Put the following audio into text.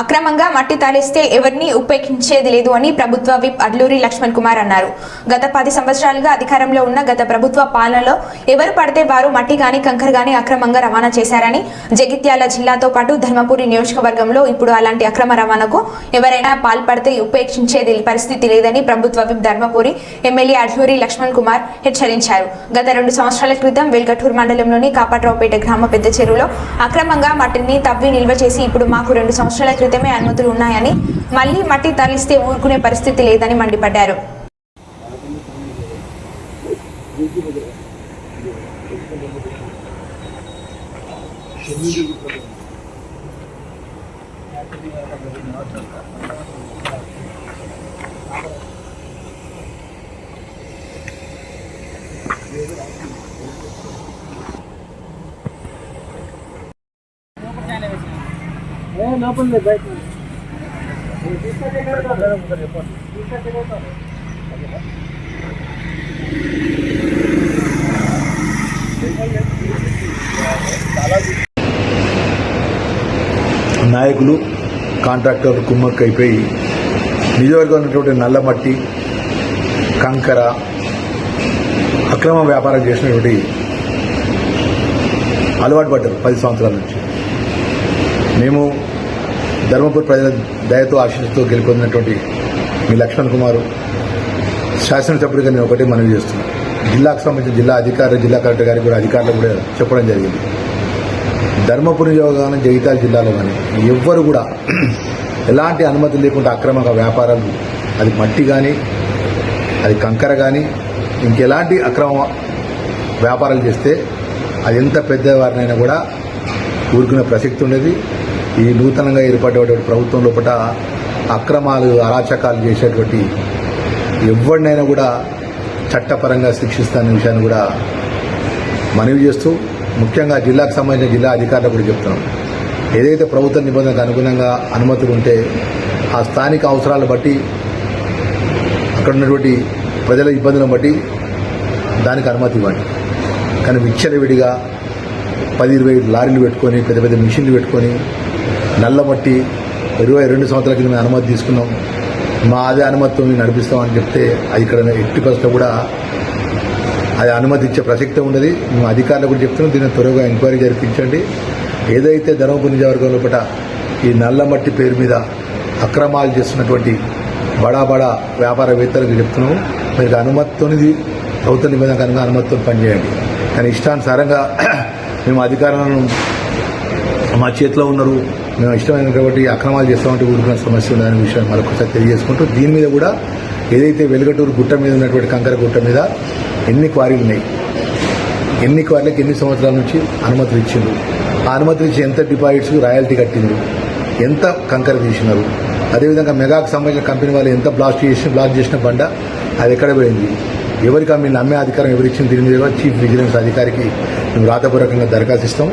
అక్రమంగా మట్టి తరలిస్తే ఎవరిని ఉపేక్షించేది లేదు అని ప్రభుత్వ విప్ అడ్లూరి లక్ష్మణ్ కుమార్ అన్నారు. గత పది సంవత్సరాలుగా అధికారంలో ఉన్న గత ప్రభుత్వ పాలనలో ఎవరు పడితే వారు మట్టి కానీ కంకర గాని అక్రమంగా రవాణా చేశారని జగిత్యాల జిల్లాతో పాటు ధర్మపురి నియోజకవర్గంలో ఇప్పుడు అలాంటి అక్రమ రవాణాకు ఎవరైనా పాల్పడితే ఉపేక్షించేది పరిస్థితి లేదని ప్రభుత్వ విప్ ధర్మపురి ఎమ్మెల్యే అడ్లూరి లక్ష్మణ్ కుమార్ హెచ్చరించారు. గత రెండు సంవత్సరాల క్రితం వెల్గటూర్ మండలంలోని కాపాట్రావుపేట గ్రామ పెద్ద చెరువులో అక్రమంగా మట్టిని తవ్వి నిల్వ చేసి ఇప్పుడు మాకు రెండు సంవత్సరాల క్రితమే అనుమతులు ఉన్నాయని మళ్ళీ మట్టి తరలిస్తే ఊరుకునే పరిస్థితి లేదని మండిపడ్డారు. లోపల బయట నాయకులు కాంట్రాక్టర్లు కుమ్మక్క అయిపోయి నిజవర్గం ఉన్నటువంటి నల్లమట్టి కంకర అక్రమ వ్యాపారం చేసినటువంటి అలవాటు పడ్డారు పది సంవత్సరాల నుంచి. మేము ధర్మపురి ప్రజల దయతో ఆశీస్సుతో గెలుపొందినటువంటి మీ లక్ష్మణ్ కుమారు శాసనసభ్యుడిగా నేను ఒకటే మనవి చేస్తున్నాను. జిల్లాకు సంబంధించిన జిల్లా అధికారులు జిల్లా కలెక్టర్ గారికి కూడా అధికారులు కూడా చెప్పడం జరిగింది. ధర్మపురి యోగానం జగిత్యాల జిల్లాలో కానీ ఎవ్వరు కూడా ఎలాంటి అనుమతి లేకుండా అక్రమంగా వ్యాపారాలు అది మట్టి కానీ అది కంకర కానీ ఇంకెలాంటి అక్రమ వ్యాపారాలు చేస్తే అది ఎంత పెద్దవారినైనా కూడా ఊరుకునే ప్రసక్తి ఉండేది. ఈ నూతనంగా ఏర్పడేటువంటి ప్రభుత్వం లోపల అక్రమాలు అరాచకాలు చేసేటువంటి ఎవరినైనా కూడా చట్టపరంగా శిక్షిస్తాన్న విషయాన్ని కూడా మనవి చేస్తూ ముఖ్యంగా జిల్లాకు సంబంధించిన జిల్లా అధికారులు కూడా చెప్తున్నాం. ఏదైతే ప్రభుత్వ నిబంధనలకు అనుగుణంగా అనుమతులు ఉంటే ఆ స్థానిక అవసరాలను బట్టి అక్కడ ఉన్నటువంటి ప్రజల ఇబ్బందులను బట్టి దానికి అనుమతి ఇవ్వండి. కానీ విచ్చలవిడిగా పది ఇరవై లారీలు పెట్టుకొని పెద్ద పెద్ద మిషన్లు పెట్టుకొని నల్లమట్టి ఇరవై రెండు సంవత్సరాల కింద మేము అనుమతి తీసుకున్నాం. మా అదే అనుమతితో మేము నడిపిస్తామని చెప్తే అది ఇక్కడ ఎట్టి పరిస్థితుల్లో కూడా అది అనుమతి ఇచ్చే ప్రసక్తి ఉండదు. మేము అధికారులు కూడా చెప్తున్నాం. దీన్ని త్వరగా ఎంక్వైరీ జరిపించండి. ఏదైతే ధర్మపురి నియోజకవర్గం లోపల ఈ నల్లమట్టి పేరు మీద అక్రమాలు చేస్తున్నటువంటి బడా బడా వ్యాపారవేత్తలకు చెప్తున్నాము. మీరు అనుమతితోనిది ప్రభుత్వ నిబంధన కనుక అనుమతితో పనిచేయండి. కానీ ఇష్టానుసారంగా మేము అధికారులను మా చేతిలో ఉన్నారు. మేము ఇష్టమైన కాబట్టి అక్రమాలు చేస్తామంటే ఊరుకున్న సమస్య ఉందనే విషయం మరొకసారి తెలియజేసుకుంటూ దీని మీద కూడా ఏదైతే వెలుగటూరు గుట్ట మీద ఉన్నటువంటి కంకర గుట్ట మీద ఎన్ని క్వారీలు ఉన్నాయి? ఎన్ని క్వారీలకు ఎన్ని సంవత్సరాల నుంచి అనుమతులు ఇచ్చిండ్రు? ఆ అనుమతులు ఇచ్చి ఎంత డిపాజిట్స్ రాయల్టీ కట్టిండ్రు? ఎంత కంకర తీసినారు? అదేవిధంగా మెగాకు సంబంధించిన కంపెనీ వాళ్ళు ఎంత బ్లాస్ట్ చేసి బ్లాస్ట్ చేసిన బండ అది ఎక్కడ పోయింది? ఎవరికి ఆ మీరు నమ్మే అధికారం ఎవరిచ్చింది? దీని మీద చీఫ్ విజిలెన్స్ అధికారికి మేము రాతపూర్వకంగా దరఖాస్తు ఇస్తాం.